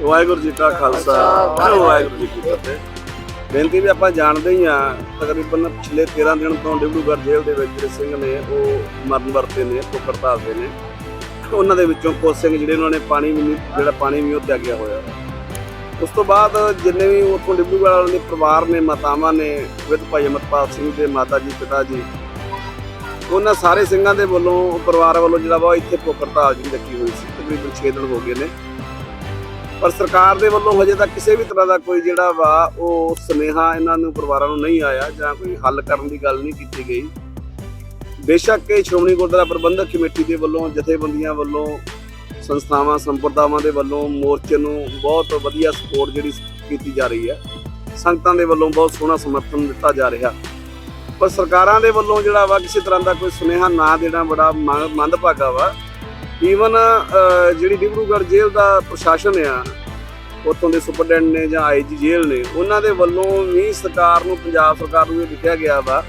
ਵਾਹਿਗੁਰੂ ਜੀ ਕਾ ਖਾਲਸਾ। ਵਾਹਿਗੁਰੂ ਜੀ ਕੀ ਫਤਿਹ। ਬੇਨਤੀ ਵੀ ਆਪਾਂ ਜਾਣਦੇ ਹੀ ਆ ਤਕਰੀਬਨ ਪਿਛਲੇ 13 ਦਿਨ ਤੋਂ ਡਿਬਰੂਗੜ੍ਹ ਜੇਲ੍ਹ ਦੇ ਵਿੱਚ ਜਿਹੜੇ ਸਿੰਘ ਨੇ ਉਹ ਮਰਨ ਵਰਤੇ ਨੇ ਹੜਤਾਲ ਤੇ ਨੇ। ਉਹਨਾਂ ਦੇ ਵਿੱਚੋਂ ਕੁਝ ਸਿੰਘ ਜਿਹੜੇ ਉਹਨਾਂ ਨੇ ਪਾਣੀ ਵੀ ਨਹੀਂ ਜਿਹੜਾ ਪਾਣੀ ਵੀ ਉਹ ਤਿਆਗਿਆ ਹੋਇਆ। ਉਸ ਤੋਂ ਬਾਅਦ ਜਿੰਨੇ ਵੀ ਉੱਥੋਂ ਡਿਬਰੂਗੜ੍ਹ ਵਾਲਿਆਂ ਦੇ ਪਰਿਵਾਰ ਨੇ ਮਾਤਾਵਾਂ ਨੇ ਵਿਦ ਭਾਈ ਅਮਰਪਾਲ ਸਿੰਘ ਦੇ ਮਾਤਾ ਜੀ ਪਿਤਾ ਜੀ ਉਹਨਾਂ ਸਾਰੇ ਸਿੰਘਾਂ ਦੇ ਵੱਲੋਂ ਪਰਿਵਾਰ ਵੱਲੋਂ ਜਿਹੜਾ ਵਾ ਇੱਥੇ ਹੜਤਾਲ ਜਿਹੜੀ ਰੱਖੀ ਹੋਈ ਸੀ ਤਕਰੀਬਨ 6 ਦਿਨ ਹੋ ਗਏ ਨੇ। ਪਰ ਸਰਕਾਰ ਦੇ ਵੱਲੋਂ ਹਜੇ ਤੱਕ ਕਿਸੇ ਵੀ ਤਰ੍ਹਾਂ ਦਾ ਕੋਈ ਜਿਹੜਾ ਵਾ ਉਹ ਸੁਨੇਹਾ ਇਹਨਾਂ ਨੂੰ ਪਰਿਵਾਰਾਂ ਨੂੰ ਨਹੀਂ ਆਇਆ ਜਾਂ ਕੋਈ ਹੱਲ ਕਰਨ ਦੀ ਗੱਲ ਨਹੀਂ ਕੀਤੀ ਗਈ। ਬੇਸ਼ੱਕ ਇਹ ਸ਼੍ਰੋਮਣੀ ਗੁਰਦੁਆਰਾ ਪ੍ਰਬੰਧਕ ਕਮੇਟੀ ਦੇ ਵੱਲੋਂ, ਜਥੇਬੰਦੀਆਂ ਵੱਲੋਂ, ਸੰਸਥਾਵਾਂ, ਸੰਪਰਦਾਵਾਂ ਦੇ ਵੱਲੋਂ ਮੋਰਚੇ ਨੂੰ ਬਹੁਤ ਵਧੀਆ ਸਪੋਰਟ ਜਿਹੜੀ ਕੀਤੀ ਜਾ ਰਹੀ ਹੈ। ਸੰਗਤਾਂ ਦੇ ਵੱਲੋਂ ਬਹੁਤ ਸੋਹਣਾ ਸਮਰਥਨ ਦਿੱਤਾ ਜਾ ਰਿਹਾ। ਪਰ ਸਰਕਾਰਾਂ ਦੇ ਵੱਲੋਂ ਜਿਹੜਾ ਵਾ ਕਿਸੇ ਤਰ੍ਹਾਂ ਦਾ ਕੋਈ ਸੁਨੇਹਾ ਨਾ ਦੇਣਾ ਬੜਾ ਮੰਦ- ਮੰਦਭਾਗਾ ਵਾ। ਈਵਨ ਜਿਹੜੀ ਡਿਬਰੂਗੜ੍ਹ ਜੇਲ੍ਹ ਦਾ ਪ੍ਰਸ਼ਾਸਨ ਆ, ਉੱਥੋਂ ਦੇ ਸੁਪਰਡੈਂਟ ਨੇ ਜਾਂ ਆਈਜੀ ਜੇਲ੍ਹ ਨੇ, ਉਹਨਾਂ ਦੇ ਵੱਲੋਂ ਵੀ ਸਰਕਾਰ ਨੂੰ, ਪੰਜਾਬ ਸਰਕਾਰ ਨੂੰ ਇਹ ਲਿਖਿਆ ਗਿਆ ਵਾ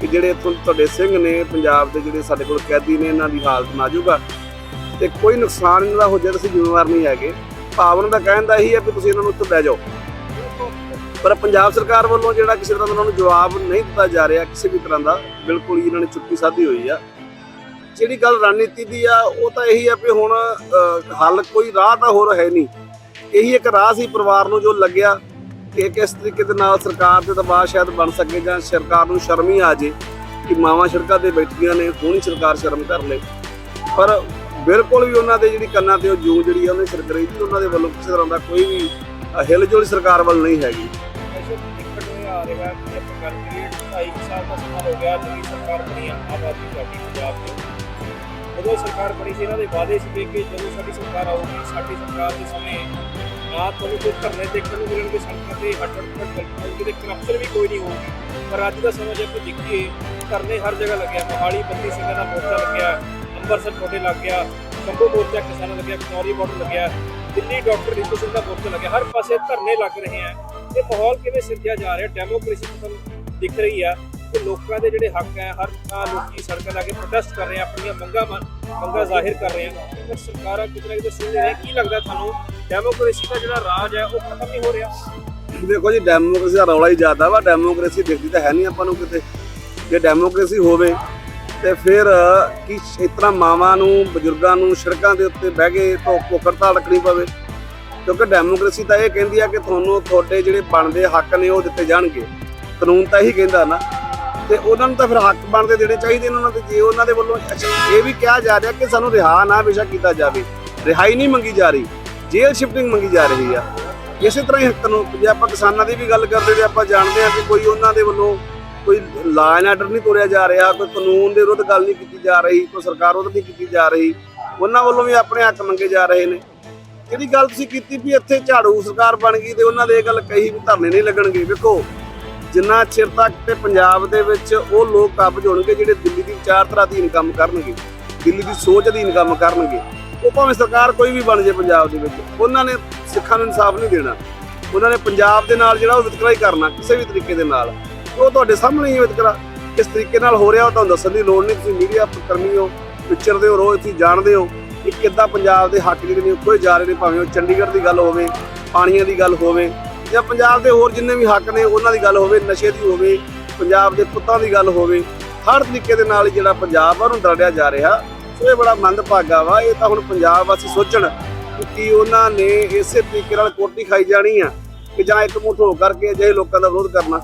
ਕਿ ਜਿਹੜੇ ਇੱਥੋਂ ਤੁਹਾਡੇ ਸਿੰਘ ਨੇ, ਪੰਜਾਬ ਦੇ ਜਿਹੜੇ ਸਾਡੇ ਕੋਲ ਕੈਦੀ ਨੇ, ਇਹਨਾਂ ਦੀ ਹਾਲਤ ਨਾਜ਼ੁਕ ਆ। ਤੇ ਕੋਈ ਨੁਕਸਾਨ ਇਹਨਾਂ ਦਾ ਹੋ ਜਾਏ ਤਾਂ ਅਸੀਂ ਜ਼ਿੰਮੇਵਾਰ ਨਹੀਂ ਹੈਗੇ। ਭਾਵਨਾ ਦਾ ਕਹਿਣ ਦਾ ਇਹੀ ਹੈ ਕਿ ਤੁਸੀਂ ਇਹਨਾਂ ਨੂੰ ਉੱਥੇ ਬਹਿ ਜਾਓ। ਪਰ ਪੰਜਾਬ ਸਰਕਾਰ ਵੱਲੋਂ ਜਿਹੜਾ ਕਿਸੇ ਤਰ੍ਹਾਂ ਦਾ ਉਹਨਾਂ ਨੂੰ ਜਵਾਬ ਨਹੀਂ ਦਿੱਤਾ ਜਾ ਰਿਹਾ, ਕਿਸੇ ਵੀ ਤਰ੍ਹਾਂ ਦਾ, ਬਿਲਕੁਲ ਹੀ ਇਹਨਾਂ ਨੇ ਚੁੱਪੀ ਸਾਧੀ ਹੋਈ ਆ। ਜਿਹੜੀ ਗੱਲ ਰਣਨੀਤੀ ਦੀ ਆ ਉਹ ਤਾਂ ਇਹੀ ਆ ਵੀ ਹੁਣ ਹੱਲ ਕੋਈ ਰਾਹ ਤਾਂ ਹੋਰ ਹੈ ਨਹੀਂ। ਇਹੀ ਇੱਕ ਰਾਹ ਸੀ ਪਰਿਵਾਰ ਨੂੰ ਜੋ ਲੱਗਿਆ ਕਿ ਕਿਸ ਤਰੀਕੇ ਦੇ ਨਾਲ ਸਰਕਾਰ ਦੇ ਦਬਾਅ ਸ਼ਾਇਦ ਬਣ ਸਕੇ ਜਾਂ ਸਰਕਾਰ ਨੂੰ ਸ਼ਰਮ ਹੀ ਆ ਜੇ ਕਿ ਮਾਵਾਂ ਸੜਕਾਂ ਤੇ ਬੈਠੀਆਂ ਨੇ ਹੁਣ ਹੀ ਸਰਕਾਰ ਸ਼ਰਮ ਕਰ ਲੇ। ਪਰ ਬਿਲਕੁਲ ਵੀ ਉਹਨਾਂ ਦੇ ਜਿਹੜੀ ਕੰਨਾਂ ਤੇ ਉਹ ਜੂ ਜਿਹੜੀ ਆ ਉਹਨੇ ਸਰਕਰੀ ਉਹਨਾਂ ਦੇ ਵੱਲੋਂ ਕਿਸੇ ਤਰ੍ਹਾਂ ਦਾ ਕੋਈ ਵੀ ਅਹ, ਹਿਲਜੁਲ ਸਰਕਾਰ ਵੱਲ ਨਹੀਂ ਹੈਗੀ। ਆ ਰਿਹਾ ਕਿ ਆਪਾਂ ਗੱਲ ਕਰੀਏ 2.5 ਸਾਲ ਦਾ ਸਮਾਂ ਹੋ ਗਿਆ, ਜਿਹੜੀ ਸਰਕਾਰ ਬਣੀ ਆ, ਆਮ ਆਦਮੀ ਪੰਜਾਬ ਦੀ। ਜਦੋਂ ਸਰਕਾਰ ਬਣੀ ਸੀ, ਇਹਨਾਂ ਦੇ ਵਾਅਦੇ ਸੀਗੇ ਕਿ ਜਦੋਂ ਸਾਡੀ ਸਰਕਾਰ ਆਊਗੀ, ਸਾਡੀ ਸਰਕਾਰ ਦੇ ਸਮੇਂ ਨਾ ਤੁਹਾਨੂੰ ਕੋਈ ਧਰਨੇ ਦੇਖਣ ਨੂੰ ਮਿਲਣਗੇ ਸੜਕਾਂ ਤੇ ਹੱਟ ਹੱਟ ਹੋਣਗੇ ਤੇ ਕਰਪਸ਼ਨ ਵੀ ਕੋਈ ਨਹੀਂ ਹੋਊਗੀ। ਪਰ ਅੱਜ ਦਾ ਸਮਾਂ ਜੇ ਆਪਾਂ ਦੇਖੀਏ, ਧਰਨੇ ਹਰ ਜਗ੍ਹਾ ਲੱਗਿਆ, ਮੋਹਾਲੀ ਬੰਦੀ ਸਿੰਘਾਂ ਦਾ ਮੋਰਚਾ ਲੱਗਿਆ, ਅੰਮ੍ਰਿਤਸਰ ਛੋਟੇ ਲੱਗ ਗਿਆ, ਸ਼ੰਭੂ ਮੋਰਚਾ ਕਿਸਾਨਾਂ ਲੱਗਿਆ, ਕਨੌਰੀ ਬਾਰਡਰ ਲੱਗਿਆ, ਦਿੱਲੀ ਡਾਕਟਰ ਰੀਤੂ ਸਿੰਘ ਦਾ ਮੋਰਚਾ ਲੱਗਿਆ, ਹਰ ਪਾਸੇ ਧਰਨੇ ਲੱਗ ਰਹੇ ਆ। ਇਹ ਮਾਹੌਲ ਕਿਵੇਂ ਸਿਰਜਿਆ ਜਾ ਰਿਹਾ ਡੈਮੋਕ੍ਰੇਸੀ ਤੁਹਾਨੂੰ ਦਿਖ ਰਹੀ ਆ ਕਿ ਲੋਕਾਂ ਦੇ ਜਿਹੜੇ ਹੱਕ ਹੈ ਹਰ ਥਾਂ ਲੋਕੀ ਸੜਕਾਂ ਲਾ ਕੇ ਪ੍ਰੋਟੈਸਟ ਕਰ ਰਹੇ ਆ, ਆਪਣੀਆਂ ਮੰਗਾਂ ਮੰਗਾਂ ਜ਼ਾਹਿਰ ਕਰ ਰਹੇ ਆ। ਪਰ ਸਰਕਾਰਾਂ ਕਿਤੇ ਨਾ ਕਿਤੇ ਸੁਣ ਨਹੀਂ ਕੀ ਲੱਗਦਾ ਤੁਹਾਨੂੰ? ਡੈਮੋਕ੍ਰੇਸੀ ਦਾ ਜਿਹੜਾ ਰਾਜ ਹੈ ਉਹ ਖਤਮ ਨਹੀਂ ਹੋ ਰਿਹਾ। ਦੇਖੋ ਜੀ ਡੈਮੋਕ੍ਰੇਸੀ ਦਾ ਰੌਲਾ ਹੀ ਜ਼ਿਆਦਾ ਵਾ ਡੈਮੋਕ੍ਰੇਸੀ ਦਿਖਦੀ ਤਾਂ ਹੈ ਨਹੀਂ ਆਪਾਂ ਨੂੰ ਕਿਤੇ। ਜੇ ਡੈਮੋਕ੍ਰੇਸੀ ਹੋਵੇ, ਤੇ ਫਿਰ ਕੀ ਇਸ ਤਰ੍ਹਾਂ ਮਾਵਾਂ ਨੂੰ, ਬਜ਼ੁਰਗਾਂ ਨੂੰ ਸੜਕਾਂ ਦੇ ਉੱਤੇ ਬਹਿ ਕੇ ਧੋ ਕੋਕਰਤਾ ਰੱਖਣੀ ਪਵੇ? ਕਿਉਂਕਿ ਡੈਮੋਕ੍ਰੇਸੀ ਤਾਂ ਇਹ ਕਹਿੰਦੀ ਆ ਕਿ ਤੁਹਾਨੂੰ ਤੁਹਾਡੇ ਜਿਹੜੇ ਬਣਦੇ ਹੱਕ ਨੇ ਉਹ ਦਿੱਤੇ ਜਾਣਗੇ। ਕਾਨੂੰਨ ਤਾਂ ਇਹੀ ਕਹਿੰਦਾ ਨਾ। ਤੇ ਉਹਨਾਂ ਨੂੰ ਤਾਂ ਫਿਰ ਹੱਕ ਬਣਦੇ ਦੇਣੇ ਚਾਹੀਦੇ ਨੇ ਉਹਨਾਂ ਦੇ, ਜੇ ਉਹਨਾਂ ਦੇ ਵੱਲੋਂ ਇਹ ਵੀ ਕਿਹਾ ਜਾ ਰਿਹਾ ਕਿ ਸਾਨੂੰ ਰਿਹਾ ਨਾ ਬੇਸ਼ੱਕ ਕੀਤਾ ਜਾਵੇ। ਰਿਹਾਈ ਨਹੀਂ ਮੰਗੀ ਜਾ ਰਹੀ, ਜੇਲ੍ਹ ਸ਼ਿਫਟਿੰਗ ਮੰਗੀ ਜਾ ਰਹੀ ਆ। ਇਸੇ ਤਰ੍ਹਾਂ ਹੀ ਹੱਕ ਨੂੰ, ਜੇ ਆਪਾਂ ਕਿਸਾਨਾਂ ਦੀ ਵੀ ਗੱਲ ਕਰਦੇ ਤੇ ਆਪਾਂ ਜਾਣਦੇ ਹਾਂ ਕਿ ਕੋਈ ਉਹਨਾਂ ਦੇ ਵੱਲੋਂ ਕੋਈ ਲਾ ਐਂਡ ਆਰਡਰ ਨਹੀਂ ਤੋਰਿਆ ਜਾ ਰਿਹਾ, ਕੋਈ ਕਾਨੂੰਨ ਦੇ ਵਿਰੁੱਧ ਗੱਲ ਨਹੀਂ ਕੀਤੀ ਜਾ ਰਹੀ, ਕੋਈ ਸਰਕਾਰ ਵਿਰੁੱਧ ਨਹੀਂ ਕੀਤੀ ਜਾ ਰਹੀ, ਉਹਨਾਂ ਵੱਲੋਂ ਵੀ ਆਪਣੇ ਹੱਕ ਮੰਗੇ ਜਾ ਰਹੇ ਨੇ। ਜਿਹੜੀ ਗੱਲ ਤੁਸੀਂ ਕੀਤੀ ਵੀ ਇੱਥੇ ਝਾੜੂ ਸਰਕਾਰ ਬਣ ਗਈ ਤੇ ਉਹਨਾਂ ਦੇ ਇਹ ਗੱਲ ਕਹੀ ਵੀ ਧਰਨੇ ਨਹੀਂ ਲੱਗਣਗੇ? ਵੇਖੋ, ਜਿੰਨਾ ਚਿਰ ਤੱਕ ਤੇ ਪੰਜਾਬ ਦੇ ਵਿੱਚ ਉਹ ਲੋਕ ਕਾਬਜ ਹੋਣਗੇ ਜਿਹੜੇ ਦਿੱਲੀ ਦੀ ਵਿਚਾਰਧਾਰਾ ਅਧੀਨ ਕੰਮ ਕਰਨਗੇ, ਦਿੱਲੀ ਦੀ ਸੋਚ ਅਧੀਨ ਕੰਮ ਕਰਨਗੇ, ਉਹ ਭਾਵੇਂ ਸਰਕਾਰ ਕੋਈ ਵੀ ਬਣ ਜੇ ਪੰਜਾਬ ਦੇ ਵਿੱਚ, ਉਹਨਾਂ ਨੇ ਸਿੱਖਾਂ ਨੂੰ ਇਨਸਾਫ ਨਹੀਂ ਦੇਣਾ। ਉਹਨਾਂ ਨੇ ਪੰਜਾਬ ਦੇ ਨਾਲ ਜਿਹੜਾ ਉਹ ਵਿਤਕਰਾ ਹੀ ਕਰਨਾ, ਕਿਸੇ ਵੀ ਤਰੀਕੇ ਦੇ ਨਾਲ। ਉਹ ਤੁਹਾਡੇ ਸਾਹਮਣੇ ਹੀ ਵਿਤਕਰਾ। ਕਿਸ ਤਰੀਕੇ ਨਾਲ ਹੋ ਰਿਹਾ ਉਹ ਤੁਹਾਨੂੰ ਦੱਸਣ ਦੀ ਲੋੜ ਨਹੀਂ, ਤੁਸੀਂ ਮੀਡੀਆ ਕਰਮੀ ਹੋ ਵਿਚਰਦੇ ਹੋ ਰੋਜ਼ ਤੁਸੀਂ ਜਾਣਦੇ ਹੋ। ਕਿ ਕਿੱਦਾਂ ਪੰਜਾਬ ਦੇ ਹੱਕ ਜਿਹੜੇ ਨੇ ਉਹ ਖੋਏ ਜਾ ਰਹੇ ਨੇ ਭਾਵੇਂ ਉਹ ਚੰਡੀਗੜ੍ਹ ਦੀ ਗੱਲ ਹੋਵੇ, ਪਾਣੀਆਂ ਦੀ ਗੱਲ ਹੋਵੇ, ਜਾਂ ਪੰਜਾਬ ਦੇ ਹੋਰ ਜਿੰਨੇ ਵੀ ਹੱਕ ਨੇ ਉਹਨਾਂ ਦੀ ਗੱਲ ਹੋਵੇ, ਨਸ਼ੇ ਦੀ ਹੋਵੇ, ਪੰਜਾਬ ਦੇ ਪੁੱਤਾਂ ਦੀ ਗੱਲ ਹੋਵੇ, ਹਰ ਤਰੀਕੇ ਦੇ ਨਾਲ ਜਿਹੜਾ ਪੰਜਾਬ ਆ, ਉਹਨੂੰ ਦਰੜਿਆ ਜਾ ਰਿਹਾ। ਸੋ ਇਹ ਬੜਾ ਮੰਦਭਾਗਾ ਵਾ, ਇਹ ਤਾਂ ਹੁਣ ਪੰਜਾਬ ਵਾਸੀ ਸੋਚਣ ਕਿ ਉਹਨਾਂ ਨੇ ਇਸੇ ਤਰੀਕੇ ਨਾਲ ਕੋਟੀ ਖਾਈ ਜਾਣੀ ਆ, ਕਿ ਜਾਂ ਇੱਕ ਮੁੱਠ ਹੋ ਕਰਕੇ ਅਜਿਹੇ ਲੋਕਾਂ ਦਾ ਵਿਰੋਧ ਕਰਨਾ।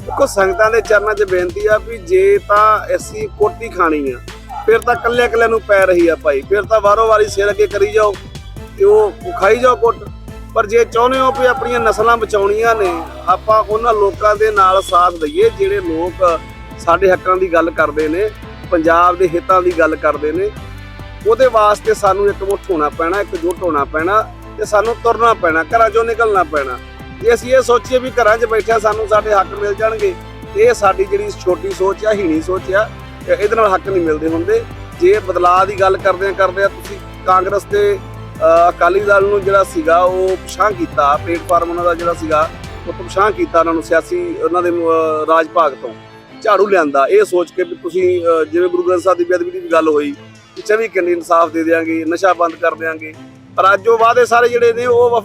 ਦੇਖੋ ਸੰਗਤਾਂ ਦੇ ਚਰਨਾਂ 'ਚ ਬੇਨਤੀ ਆ ਵੀ ਜੇ ਤਾਂ ਅਸੀਂ ਕੋਟੀ ਖਾਣੀ ਆ ਫਿਰ ਤਾਂ ਕੱਲੇ ਕੱਲੇ ਨੂੰ ਪੈ ਰਹੀ ਆ ਭਾਈ। ਫਿਰ ਤਾਂ ਵਾਰੋ ਵਾਰੀ ਸਿਰ ਅੱਗੇ ਕਰੀ ਜਾਓ ਤੇ ਉਹ ਖਾਈ ਜਾਓ ਕੁੱਟ। ਪਰ ਜੇ ਚਾਹੁੰਦੇ ਹੋ ਵੀ ਆਪਣੀਆਂ ਨਸਲਾਂ ਬਚਾਉਣੀਆਂ ਨੇ, ਆਪਾਂ ਉਹਨਾਂ ਲੋਕਾਂ ਦੇ ਨਾਲ ਸਾਥ ਦਈਏ ਜਿਹੜੇ ਲੋਕ ਸਾਡੇ ਹੱਕਾਂ ਦੀ ਗੱਲ ਕਰਦੇ ਨੇ, ਪੰਜਾਬ ਦੇ ਹਿੱਤਾਂ ਦੀ ਗੱਲ ਕਰਦੇ ਨੇ। ਉਹਦੇ ਵਾਸਤੇ ਸਾਨੂੰ ਇੱਕ ਮੁੱਠ ਹੋਣਾ ਪੈਣਾ, ਇੱਕ ਜੁੱਟ ਹੋਣਾ ਪੈਣਾ ਤੇ ਸਾਨੂੰ ਤੁਰਨਾ ਪੈਣਾ, ਘਰਾਂ ਚੋਂ ਨਿਕਲਣਾ ਪੈਣਾ। ਜੇ ਅਸੀਂ ਇਹ ਸੋਚੀਏ ਵੀ ਘਰਾਂ 'ਚ ਬੈਠਿਆ ਸਾਨੂੰ ਸਾਡੇ ਹੱਕ ਮਿਲ ਜਾਣਗੇ, ਇਹ ਸਾਡੀ ਜਿਹੜੀ ਛੋਟੀ ਸੋਚ ਆ, ਹੀਣੀ ਸੋਚ ਆ ਇਹਦੇ ਨਾਲ ਹੱਕ ਨਹੀਂ ਮਿਲਦੇ ਹੁੰਦੇ। ਜੇ ਬਦਲਾਅ ਦੀ ਗੱਲ ਕਰਦੇ ਆ ਕਰਦੇ ਆ, ਤੁਸੀਂ ਕਾਂਗਰਸ ਤੇ ਅਕਾਲੀ ਦਲ ਨੂੰ ਜਿਹੜਾ ਸੀਗਾ, ਉਹ ਪਛਾਣ ਕੀਤਾ, ਪਲੇਟਫਾਰਮ ਉਹਨਾਂ ਦਾ ਜਿਹੜਾ ਸੀਗਾ, ਉਹ ਤੋਂ ਪਛਾਣ ਕੀਤਾ ਉਹਨਾਂ ਨੂੰ ਸਿਆਸੀ, ਉਹਨਾਂ ਦੇ ਰਾਜ ਭਾਗ ਤੋਂ। ਝਾੜੂ ਲਿਆਂਦਾ। ਇਹ ਸੋਚ ਕੇ ਵੀ ਤੁਸੀਂ ਜਿਵੇਂ ਗੁਰੂ ਗ੍ਰੰਥ ਸਾਹਿਬ ਦੀ ਬੇਅਦਬੀ ਦੀ ਗੱਲ ਹੋਈ ਕਿ 24 ਘੰਟੇ ਇਨਸਾਫ ਦੇ ਦੇਾਂਗੇ ਨਸ਼ਾ ਬੰਦ ਕਰ ਦੇਾਂਗੇ ਪਰ ਅੱਜ ਉਹ ਵਾਅਦੇ ਸਾਰੇ ਜਿਹੜੇ ਨੇ, ਉਹ